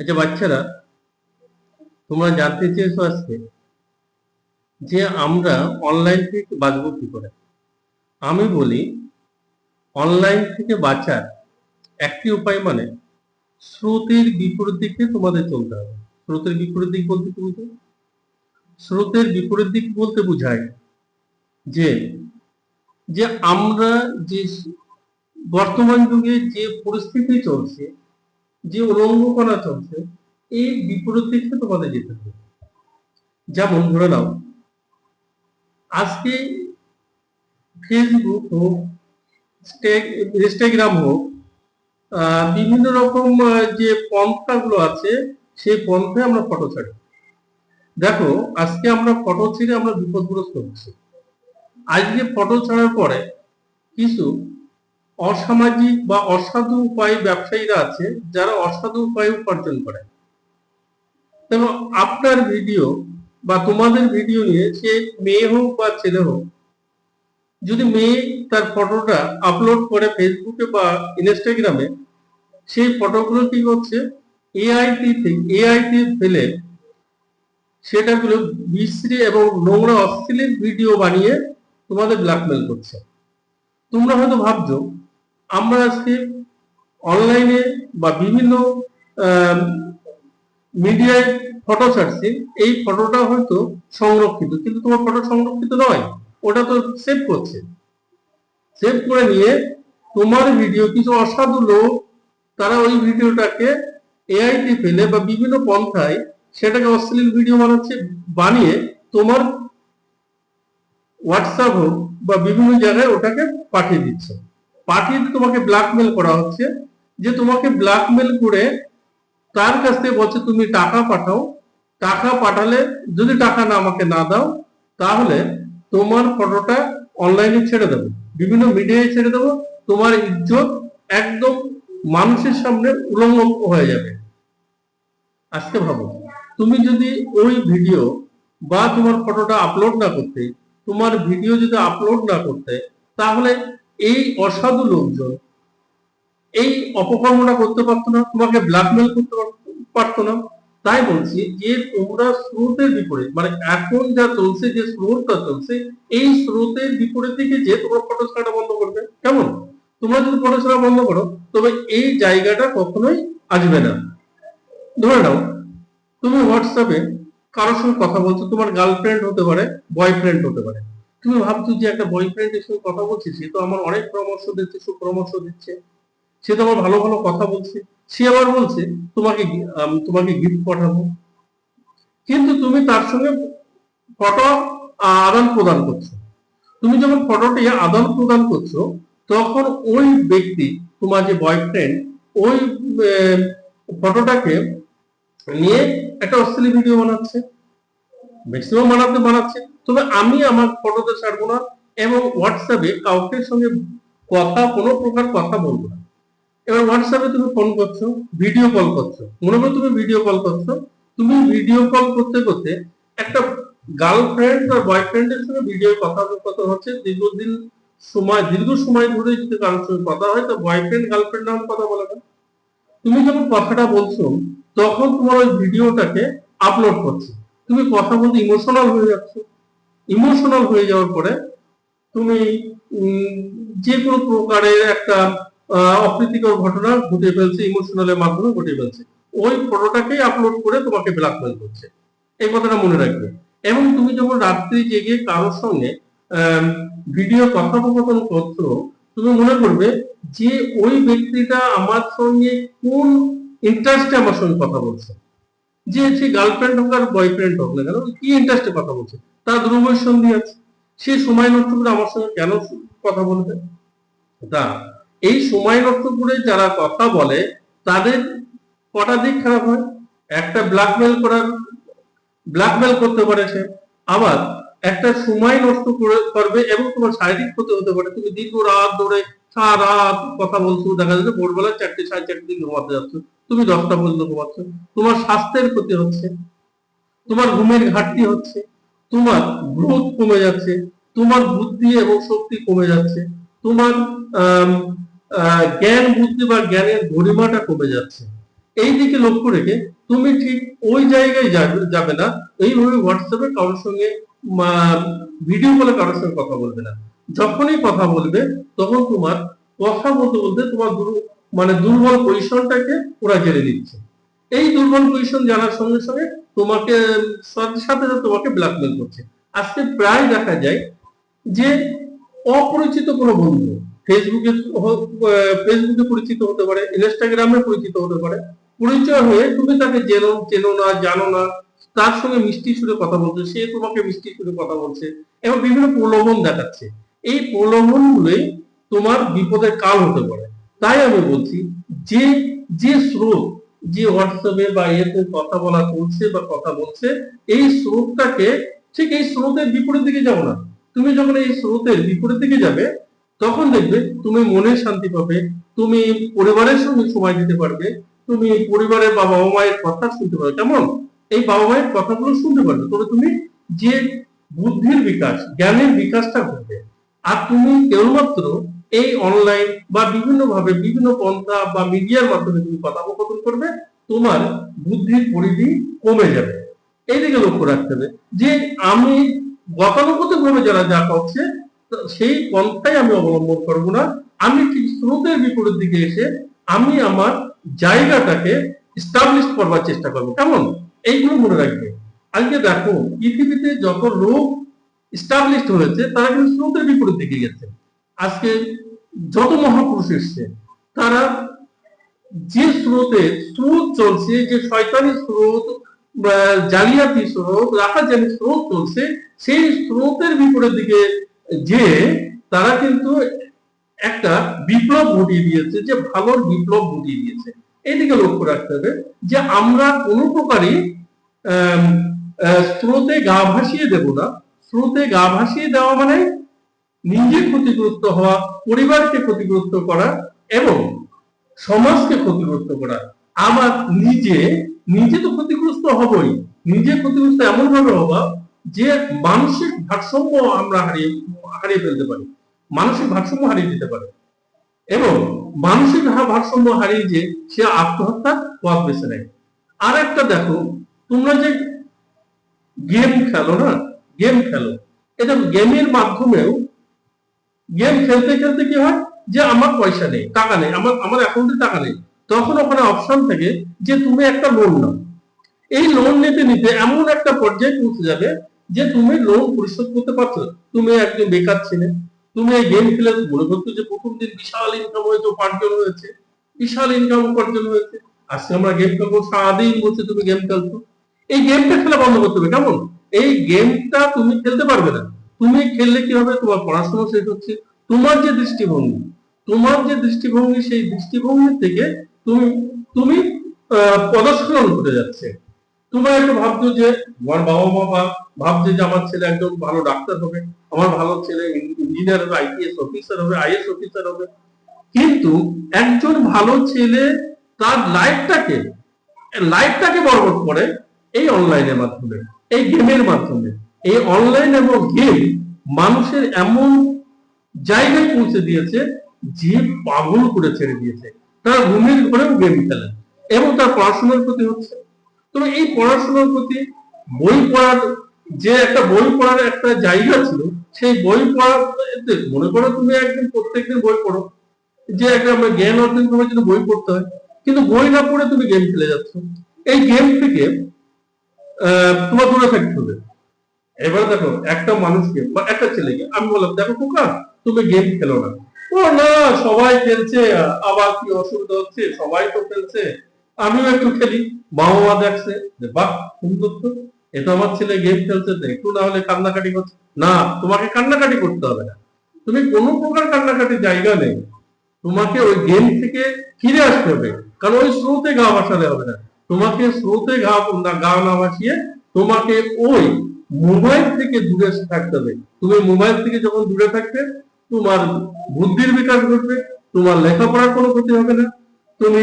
আচ্ছা বাচ্চারা তোমরা জানতে চেয়েছো আজকে যে আমরা অনলাইন থেকে বাঁচবো কি করে? আমি বলি অনলাইন থেকে বাঁচার একটি উপায় মানে স্রোতের বিপরীত দিকে তোমাদের চলতে হবে। স্রোতের বিপরীত দিক বলতে কি বুঝো স্রোতের বিপরীত দিক বলতে বোঝায় যে যে আমরা যে বর্তমান যুগে যে পরিস্থিতি চলছে যে উলঙ্গপনা চলছে এই বিপরীত দিকে তোমাদের যেতে হবে। যেমন ধরে নাও। আজকে ফেসবুক হোক ইনস্টাগ্রাম হোক বিভিন্ন রকম যে পন্থাগুলো আছে, সেই পন্থায় আমরা ফটো ছাড়ি। দেখো, আজকে আমরা ফটো ছেড়ে আমরা বিপদগ্রস্ত হচ্ছি। আজকে ফটো ছাড়ার পরে কিছু অসামাজিক বা অসাধু উপায়ে ব্যবসায়ীরা আছে যারা অসাধু উপায়ে উপার্জন করে। এবং আপনার ভিডিও বা তোমাদের ভিডিও নিয়ে সে মেয়ে হোক বা ছেলে হোক, যদি মেয়ে তার ফটোটা আপলোড করে ফেসবুকে বা ইনস্টাগ্রামে সেই ফটোগুলো কি করছে? এআইটি এআইটি ফেলে সেটাগুলো বিশ্রী এবং নোংরা অশ্লীল ভিডিও বানিয়ে তোমাদের ব্ল্যাকমেল করছে। তোমরা হয়তো ভাবছ আমরা আজকে অনলাইনে বা বিভিন্ন মিডিয়ায় ফটো ছাড়ছি। এই ফটোটা হয়তো সংরক্ষিত, কিন্তু তোমার ফটো সংরক্ষিত নয়, ওটা তো সেভ করছে। সেভ করে নিয়ে তোমার ভিডিও কিছু অসাধু লোক, তারা ওই ভিডিওটাকে এআইটি ফেলে বা বিভিন্ন পন্থায় সেটাকে অশ্লীল ভিডিও বানাচ্ছে, বানিয়ে তোমার হোয়াটসঅ্যাপ হোক বা বিভিন্ন জায়গায় ওটাকে পাঠিয়ে দিচ্ছে। পাঠিয়ে দিয়ে তোমাকে ব্ল্যাকমেল করা হচ্ছে, যে তোমাকে ব্ল্যাকমেল করে তার কাছ থেকে বলছে, তুমি টাকা পাঠাও। টাকা পাঠালে যদি টাকা না আমাকে না দাও, তাহলে তোমার ফটোটা অনলাইনে ছেড়ে দেবো। বিভিন্ন মিডিয়ায় ছেড়ে দেবো। তোমার ইজ্জত একদম মানুষের সামনে উলঙ্গ হয়ে যাবে। আজকে ভাবো, তুমি যদি ওই ভিডিও বা তোমার ফটোটা আপলোড না করতে, তোমার ভিডিও যদি আপলোড না করতে, তাহলে এই অসাধু লোকজন, এই অপকর্মটা করতে পারতো না, তোমাকে ব্ল্যাকমেল করতে পার- পারতো না। তাই বলছি যে তোমরা স্রোতের বিপরীত মানে এখন যা চলছে, যে স্রোতটা চলছে, এই স্রোতের বিপরীত দিকে যে তোমরা ফটো ছাড়া বন্ধ করবে। কেমন? তোমরা যদি ফটো ছাড়া বন্ধ করো, তবে এই জায়গাটা কখনোই আসবে না। ধরে নাও, তুমি হোয়াটসঅ্যাপে কারোর সঙ্গে কথা বলছো, তোমার গার্লফ্রেন্ড হতে পারে বয়ফ্রেন্ড হতে পারে। তুমি ভাবছ যে একটা বয়ফ্রেন্ডের সঙ্গে কথা বলছি? সে তো আমার অনেক পরামর্শ দিচ্ছে, সুপরামর্শ দিচ্ছে। সে তো আমার ভালো ভালো কথা বলছে। সে আবার বলছে, তোমাকে তোমাকে গিফট পাঠাবো। কিন্তু তুমি তার সঙ্গে ফটো আদান প্রদান করছ। তুমি যখন ফটোটি আদান প্রদান করছ, তখন ওই ব্যক্তি, তোমার যে বয়ফ্রেন্ড ওই ফটোটাকে নিয়ে একটা অশ্লীল ভিডিও বানাচ্ছে। ম্যাক্সিমাম বানাতে বানাচ্ছে। তবে আমি আমার ফটোতে ছাড়বো না এবং হোয়াটসঅ্যাপে কাউকে সঙ্গে কথা, কোনো প্রকার কথা বলব না। এবার হোয়াটসঅ্যাপে তুমি ফোন করছ ভিডিও কল করছ। মনে করো তুমি ভিডিও কল করছ। তুমি ভিডিও কল করতে করতে একটা গার্লফ্রেন্ড বা বয়ফ্রেন্ডের সঙ্গে ভিডিও কথা কথা হচ্ছে। দীর্ঘদিন সময়, দীর্ঘ সময় ধরে যদি কারোর সঙ্গে কথা হয়, তো বয়ফ্রেন্ড গার্লফ্রেন্ড নাম কথা বলে না। তুমি যখন কথাটা বলছো, তখন তোমার ওই ভিডিওটাকে আপলোড করছ। তুমি কথা বলতে ইমোশনাল হয়ে যাচ্ছ। ইমোশনাল হয়ে যাওয়ার পরে তুমি যে কোনো প্রকারের একটা অপ্রীতিকর ঘটনা ঘটে ফেলছে ইমোশনালের মাধ্যমে ঘটে ফেলছে। ওই ফটোটাকেই আপলোড করে তোমাকে ব্ল্যাকমেল করছে। এই কথাটা মনে রাখবে। এবং তুমি যখন রাত্রি জেগে কারোর সঙ্গে ভিডিও কথোপকথন করছ, তুমি মনে করবে যে ওই ব্যক্তিটা আমার সঙ্গে কোন ইন্টারেস্টে আমার সঙ্গে কথা বলছে। যে সে গার্লফ্রেন্ড হোক আর বয়ফ্রেন্ড হোক না কেন কি ইন্টারেস্টে কথা বলছে? তার দুর্বল সন্ধি আছে। সে সময় নষ্ট করে আমার সঙ্গে কেন কথা বলবে? তা, এই সময় নষ্ট করে যারা কথা বলে, তাদের কটা দিক খারাপ হয়? একটা ব্ল্যাকমেল করার ব্ল্যাকমেল করতে পারে সে, আবার একটা সময় নষ্ট করে, করবে এবং তোমার শারীরিক ক্ষতি হতে পারে। তুমি দীর্ঘ রাত ধরে সারা কথা বলছো দেখা যাচ্ছে ভোরবেলা চারটে, সাড়ে চারটে ঘুমাতে যাচ্ছ। তুমি দশটা পর্যন্ত ঘুমাচ্ছ। তোমার স্বাস্থ্যের ক্ষতি হচ্ছে, তোমার ঘুমের ঘাটতি হচ্ছে, তোমার গ্রোথ কমে যাচ্ছে, তোমার বুদ্ধি এবং শক্তি কমে যাচ্ছে, তোমার জ্ঞান বুদ্ধি বা জ্ঞানের গরিমাটা কমে যাচ্ছে। এই দিকে লক্ষ্য রেখে তুমি ঠিক ওই জায়গায় যাবে যাবে না। এইভাবে হোয়াটসঅ্যাপে কারোর সঙ্গে ভিডিও কলে কারোর সঙ্গে কথা বলবে না। যখনই কথা বলবে, তখন তোমার কথা বলতে বলতে তোমার মানে দুর্বল পজিশনটাকে ওরা জেনে দিচ্ছে এই দুর্বল পজিশন জানার সঙ্গে সঙ্গে তোমাকে, সাথে সাথে তোমাকে ব্ল্যাকমেল করছে। আজকে প্রায় দেখা যায় যে অপরিচিত কোনো বন্ধু ফেসবুকে ফেসবুকে পরিচিত হতে পারে ইনস্টাগ্রামে পরিচিত হতে পারে, পরিচয় হয়ে তুমি তাকে জেনো, চেনো না, জানো না, তার সঙ্গে মিষ্টি সুরে কথা বলছে, সে তোমাকে মিষ্টি সুরে কথা বলছে, এবং বিভিন্ন প্রলোভন দেখাচ্ছে। এই প্রলোভন গুলোই তোমার বিপদের কাল হতে পারে। তাই আমি বলছি, যে যে স্রোত, যে হোয়াটসঅ্যাপে বা ইয়েতে কথা বলা চলছে বা কথা বলছে, এই স্রোতটাকে ঠিক এই স্রোতের বিপরীত দিকে যাও না। তুমি যখন এই স্রোতের বিপরীত দিকে যাবে, তখন দেখবে তুমি মনে শান্তি পাবে, তুমি পরিবারের সঙ্গে সময় দিতে পারবে, তুমি পরিবারের বা বাবা মায়ের কথা শুনতে পারবে কেমন? এই বাবা মায়ের কথাগুলো শুনতে পারবে। তবে তুমি যে বুদ্ধির বিকাশ, জ্ঞানের বিকাশটা ঘটবে আর তুমি কেবলমাত্র এই অনলাইন বা বিভিন্ন ভাবে বিভিন্ন পন্থা বা মিডিয়ার মাধ্যমে তুমি কথোপকথন করবে, তোমার বুদ্ধির পরিধি কমে যাবে। এই দিকে লক্ষ্য রাখতে হবে যে আমি গতানুগতিক ভাবে যারা যা করছে, সেই পন্থাই আমি অবলম্বন করব না। আমি ঠিক স্রোতের বিপরীত দিকে এসে আমি আমার জায়গাটাকে স্টাবলিশ করবার চেষ্টা করব। কেমন? এইগুলো মনে রাখবে। আজকে দেখো, পৃথিবীতে যত লোক স্টাবলিশড হয়েছে, তারা কিন্তু স্রোতের বিপরীত দিকে গেছে। আজকে যত মহাপুরুষ এসছে, তারা যে স্রোতে, স্রোত চলছে, যে শয়তানি স্রোত জালিয়াতি স্রোত, রাখাজানি স্রোত চলছে, সেই স্রোতের বিপরীত দিকে যে তারা কিন্তু একটা বিপ্লব ঘটিয়ে দিয়েছে, যে ভালোর বিপ্লব ঘটিয়ে দিয়েছে। এদিকে লক্ষ্য রাখতে হবে যে আমরা কোনো প্রকারই স্রোতে গা ভাসিয়ে দেব না। স্রোতে গা ভাসিয়ে দেওয়া মানে নিজে ক্ষতিগ্রস্ত হওয়া, পরিবারকে ক্ষতিগ্রস্ত করা এবং সমাজকে ক্ষতিগ্রস্ত করা। আমার নিজে নিজে তো ক্ষতিগ্রস্ত হবই। নিজে ক্ষতিগ্রস্ত এমন ভাবে হওয়া যে মানসিক ভারসাম্য আমরা হারিয়ে হারিয়ে ফেলতে পারি। মানসিক ভারসাম্য হারিয়ে দিতে পারে। এবং মানসিক ভারসাম্য হারিয়ে যে সে আত্মহত্যার পথ বেছে নেয়। আর একটা দেখো, তোমরা যে গেম খেলো না গেম খেলো। এটা গেমের মাধ্যমেও গেম খেলতে খেলতে কি হয় যে আমার পয়সা নেই, টাকা নেই, আমার আমার অ্যাকাউন্টে টাকা নেই। তখন ওখানে অপশন থাকে যে তুমি একটা লোন নাও। এই লোন নিতে নিতে এমন একটা পর্যায়ে পৌঁছে যাবে যে তুমি লোন পরিশোধ করতে পারছ তুমি একজন বেকার ছিলে, তুমি এই গেম খেলে মনে করছ যে প্রথম দিন বিশাল ইনকাম হয়েছে, উপার্জন হয়েছে, বিশাল ইনকাম উপার্জন হয়েছে। আজকে আমরা গেম খেলব, সারাদিন বলছে তুমি গেম খেলছো। এই গেমটা খেলা বন্ধ করতে হবে, কেমন? এই গেমটা তুমি খেলতে পারবে না। তুমি খেললে কি হবে? তোমার পড়াশোনা শেষ হচ্ছে। তোমার যে দৃষ্টিভঙ্গি, তোমার যে দৃষ্টিভঙ্গি, সেই দৃষ্টিভঙ্গি থেকে তুমি তুমি পদস্খলন ঘটে যাচ্ছে। তোমরা একটু ভাবছ যে আমার বাবা মা বা ভাবছে যে আমার ছেলে একজন ভালো ডাক্তার হবে, আমার ভালো ছেলে ইঞ্জিনিয়ার হবে আইপিএস অফিসার হবে আইএস অফিসার হবে। কিন্তু একজন ভালো ছেলে তার লাইফটাকে লাইফটাকে বরবাদ করে এই অনলাইনের মাধ্যমে। এই গেমের মাধ্যমে। এই অনলাইন এবং গেম মানুষের এমন জায়গায় পৌঁছে দিয়েছে যে পাগল করে ছেড়ে দিয়েছে। তার ঘুমের ঘরেও গেম খেলে এবং তার পড়াশোনার প্রতি হচ্ছে। তবে এই পড়াশোনার প্রতি বই পড়ার যে একটা বই পড়ার একটা জায়গা ছিল, সেই বই পড়ার মনে করো তুমি একদিন প্রত্যেকদিন বই পড়ো, যে একটা আমরা জ্ঞান অর্জন করার জন্য বই পড়তে হয়, কিন্তু বই না পড়ে তুমি গেম খেলে যাচ্ছ। এই গেম থেকে তোমার দূরে থাকতে হবে। এবার দেখো, একটা মানুষকে বা একটা ছেলেকে, আমি বললাম, দেখো খোকা, তুমি গেম খেলো না। ও না, সবাই খেলছে, আবার কি অসুবিধা হচ্ছে? সবাই তো খেলছে। আমিও একটু খেলি। বাবা মা দেখছে যে, বাহ, সুন্দর তো। এ আমার ছেলে গেম খেলছে, তো একটু না হলে কান্নাকাটি করছে। না, তোমাকে কান্নাকাটি করতে হবে না। তুমি কোনো প্রকার কান্নাকাটির জায়গা নেই। তোমাকে ওই গেম থেকে ফিরে আসতে হবে। কারণ ওই স্রোতে গা ভাসালে হবে না। তোমাকে স্রোতে না- গা না ভাসিয়ে তোমাকে ওই মোবাইল থেকে দূরে থাকতে হবে। তুমি মোবাইল থেকে যখন দূরে থাকবে, তোমার বুদ্ধির বিকাশ ঘটবে, তোমার লেখাপড়ার কোনো ক্ষতি হবে না। তুমি